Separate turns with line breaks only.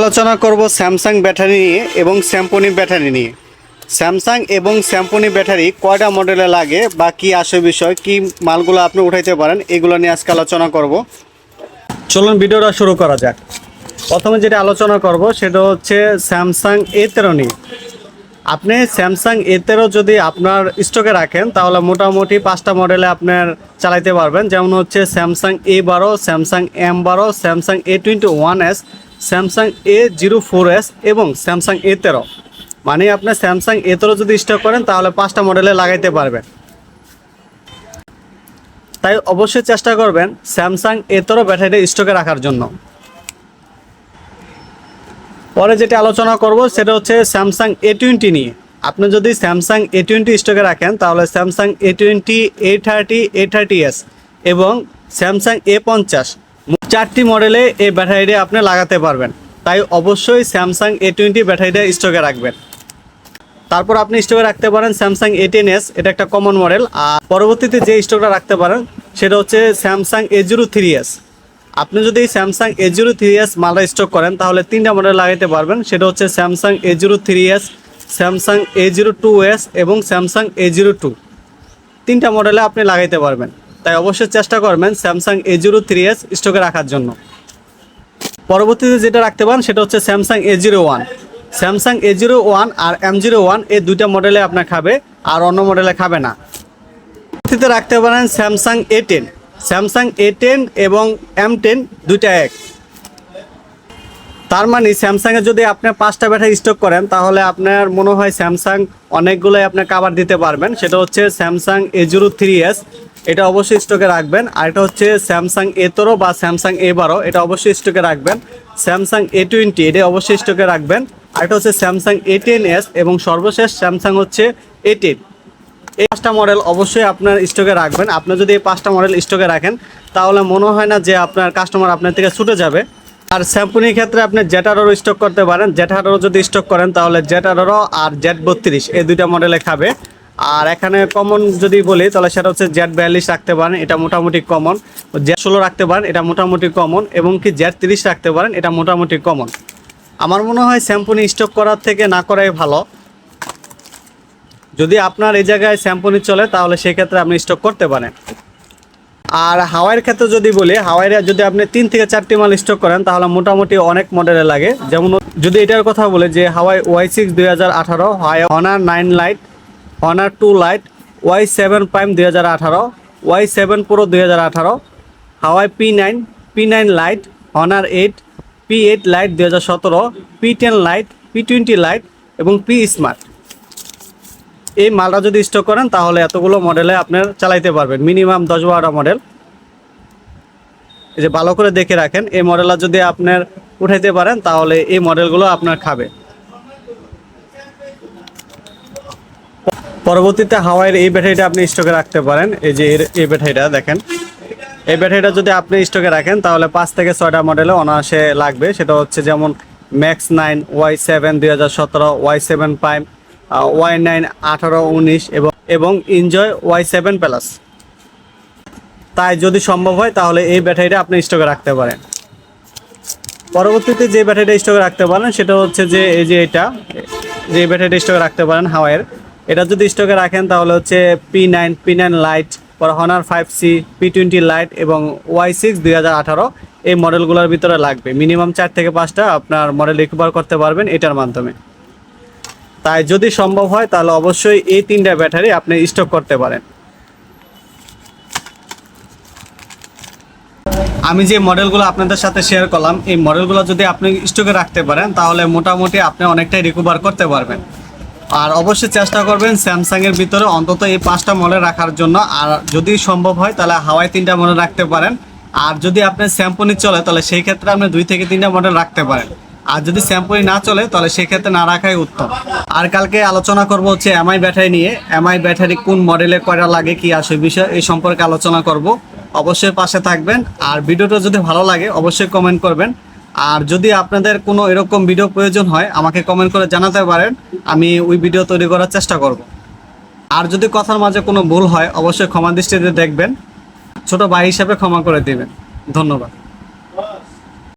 আলোচনা করব Samsung battery নিয়ে এবং স্যাম্পনি ব্যাটারি নিয়ে। স্যামসাং এবং স্যাম্পনি ব্যাটারি কয়টা মডেলে লাগে বা কী আসে বিষয়, কী মালগুলো আপনি উঠাইতে পারেন, এগুলো নিয়ে আজকে আলোচনা করব। চলুন ভিডিওটা শুরু করা যাক। প্রথমে যেটা আলোচনা করব সেটা হচ্ছে স্যামসাং এ তেরো নিয়ে। আপনি স্যামসাং এ তেরো যদি আপনার স্টকে রাখেন, তাহলে মোটামুটি পাঁচটা মডেলে আপনার চালাইতে পারবেন। যেমন হচ্ছে স্যামসাং এ বারো, স্যামসাং এম বারো, Samsung A twenty one S Samsung A zero four S এবং স্যামসাং এ তেরো মানে আপনি স্যামসাং এ তেরো যদি স্টক করেন, তাহলে পাঁচটা মডেলে লাগাইতে পারবেন। তাই অবশ্যই চেষ্টা করবেন স্যামসাং এ তেরো ব্যাটারি স্টকে রাখার জন্য। পরে যেটা আলোচনা করব, সেটা হচ্ছে স্যামসাং এ টোয়েন্টি নিয়ে। আপনি যদি স্যামসাং এ টোয়েন্টি স্টকে রাখেন, তাহলে Samsung A twenty A thirty A thirty S এবং স্যামসাং এ পঞ্চাশ। চারটি মডেলে এই ব্যাটারিটা আপনি লাগাতে পারবেন। তাই অবশ্যই স্যামসাং এ টোয়েন্টি ব্যাটারিটা স্টকে রাখবেন। তারপর আপনি স্টকে রাখতে পারেন স্যামসাং এ টেন এস এটা একটা কমন মডেল আর পরবর্তীতে যে স্টকটা রাখতে পারেন, সেটা হচ্ছে Samsung A zero three S আপনি যদি Samsung A zero three S মালটা স্টক করেন, তাহলে তিনটা মডেল লাগাতে পারবেন। সেটা হচ্ছে Samsung A zero three S Samsung A zero two S এবং স্যামসাং এ জিরো টু তিনটা মডেলে আপনি লাগাইতে পারবেন। তাই অবশ্যই চেষ্টা করবেন Samsung A zero three S স্টকে রাখার জন্য। পরবর্তীতে যেটা রাখতে পারেন সেটা হচ্ছে Samsung A zero one Samsung A zero one R M zero one এই দুইটা মডেলে আপনার খাবে, আর অন্য মডেলে খাবে না। পরবর্তীতে রাখতে পারেন Samsung A ten Samsung A ten এবং এম টেন দুইটা এক। তার মানে স্যামসাংয়ে যদি আপনি পাঁচটা ব্যাটারি স্টক করেন, তাহলে আপনার মনে হয় স্যামসাং অনেকগুলোই আপনি কাভার দিতে পারবেন। সেটা হচ্ছে Samsung A zero three S এটা অবশ্যই স্টকে রাখবেন। আর এটা হচ্ছে স্যামসাং এ তেরো বা স্যামসাং এ বারো, এটা অবশ্যই স্টকে রাখবেন। স্যামসাং এ টোয়েন্টি এটা অবশ্যই স্টকে রাখবেন। আর এটা হচ্ছে স্যামসাং এ টেন এস এবং সর্বশেষ স্যামসাং হচ্ছে এ টেন এই পাঁচটা মডেল অবশ্যই আপনার স্টকে রাখবেন। আপনি যদি এই পাঁচটা মডেল স্টকে রাখেন, তাহলে মনে হয় না যে আপনার কাস্টমার আপনার থেকে ছুটে যাবে। আর স্যাম্পুনির ক্ষেত্রে আপনি জেটারও স্টক করতে পারেন। জেটারও যদি স্টক করেন, তাহলে জেটারও আর জেট বত্রিশ, এই দুইটা মডেলে খাবে। আর এখানে কমন যদি বলি, তাহলে সেটা হচ্ছে জেট বিয়াল্লিশ রাখতে পারেন, এটা মোটামুটি কমন জেট ষোলো রাখতে পারেন, এটা মোটামুটি কমন এবং কি জেট তিরিশ রাখতে পারেন, এটা মোটামুটি কমন আমার মনে হয় শ্যাম্পুনি স্টক করার থেকে না করাই ভালো। যদি আপনার এই জায়গায় শ্যাম্পুনি চলে, তাহলে সেক্ষেত্রে আপনি স্টক করতে পারেন। আর হাওয়াইয়ের ক্ষেত্রে যদি বলি, হাওয়াইয়ের যদি আপনি তিন থেকে চারটি মাল স্টক করেন, তাহলে মোটামুটি অনেক মডেলে লাগে। যেমন যদি এটার কথা বলে, যে হাওয়াই ওয়াই সিক্স দুই হাজার আঠারো Honor nine lite Honor two lite Y seven prime দুই হাজার আঠারো ওয়াই সেভেন প্রো দুই হাজার আঠারো Huawei P nine P nine lite Honor eight P eight lite দুই হাজার সতেরো P ten lite P twenty lite এবং পি স্মার্ট এই মালটা যদি স্টক করেন, তাহলে এতগুলো মডেলে আপনার চালাইতে পারবেন। মিনিমাম দশ বারোটা মডেল এই যে ভালো করে দেখে রাখেন, এই মডেলটা যদি আপনার উঠাইতে পারেন, তাহলে এই মডেলগুলো আপনার খাবে। পরবর্তীতে হাওয়াইয়ের এই ব্যাটারিটা আপনি স্টকে রাখতে পারেন। এই যে এর- এই ব্যাটারিটা, দেখেন। এই ব্যাটারিটা যদি আপনি স্টকে রাখেন, তাহলে পাঁচ থেকে ছয়টা মডেলে অনায়াসে লাগবে। সেটা হচ্ছে যেমন ম্যাক্স নাইন ওয়াই সেভেন দুই হাজার সতেরো Y seven prime Y nine আঠারো, উনিশ এবং এবং এনজয় ওয়াই সেভেন প্লাস তাই যদি সম্ভব হয়, তাহলে এই ব্যাটারিটা আপনি স্টকে রাখতে পারেন। পরবর্তীতে যে ব্যাটারিটা স্টকে রাখতে পারেন, সেটা হচ্ছে যে এই যে এটা, যে ব্যাটারিটা স্টকে রাখতে পারেন হাওয়াইয়ের। এটা যদি স্টকে রাখেন, তাহলে হচ্ছে P nine P nine lite পর Honor five C P twenty lite এবং ওয়াই সিক্স দুই হাজার আঠারো, এই মডেলগুলোর ভিতরে লাগবে। মিনিমাম চার থেকে পাঁচটা আপনার মডেল রিকভার করতে পারবেন এটার মাধ্যমে। তাই যদি সম্ভব হয়, তাহলে অবশ্যই এই তিনটা ব্যাটারি আপনি স্টক করতে পারেন। আমি যে মডেলগুলো আপনাদের সাথে শেয়ার করলাম, এই মডেলগুলো যদি আপনি স্টকে রাখতে পারেন, তাহলে মোটামুটি আপনি অনেকটাই রিকভার করতে পারবেন। আর অবশ্যই চেষ্টা করবেন স্যামসাংয়ের ভিতরে অন্তত এই পাঁচটা মডেল রাখার জন্য। আর যদি সম্ভব হয়, তাহলে হাওয়াই তিনটা মডেল রাখতে পারেন। আর যদি আপনার স্যাম্পনি চলে, তাহলে সেই ক্ষেত্রে আপনি দুই থেকে তিনটা মডেল রাখতে পারেন। আর যদি স্যাম্পনি না চলে, তাহলে সেই ক্ষেত্রে না রাখাই উত্তম। আর কালকে আলোচনা করব হচ্ছে এমআই ব্যাটারি নিয়ে। এমআই ব্যাটারি কোন মডেলে কয়টা লাগে, কি আসে বিষয়, এই সম্পর্কে আলোচনা করব। অবশ্যই পাশে থাকবেন। আর ভিডিওটা যদি ভালো লাগে, অবশ্যই কমেন্ট করবেন। আর যদি আপনাদের কোনো এরকম ভিডিও প্রয়োজন হয়, আমাকে কমেন্ট করে জানাতে পারেন। আমি ওই ভিডিও তৈরি করার চেষ্টা করব। আর যদি কথার মাঝে কোনো ভুল হয়, অবশ্যই ক্ষমা দৃষ্টিতে দেখবেন। ছোট ভাই হিসাবে ক্ষমা করে দিবেন। ধন্যবাদ।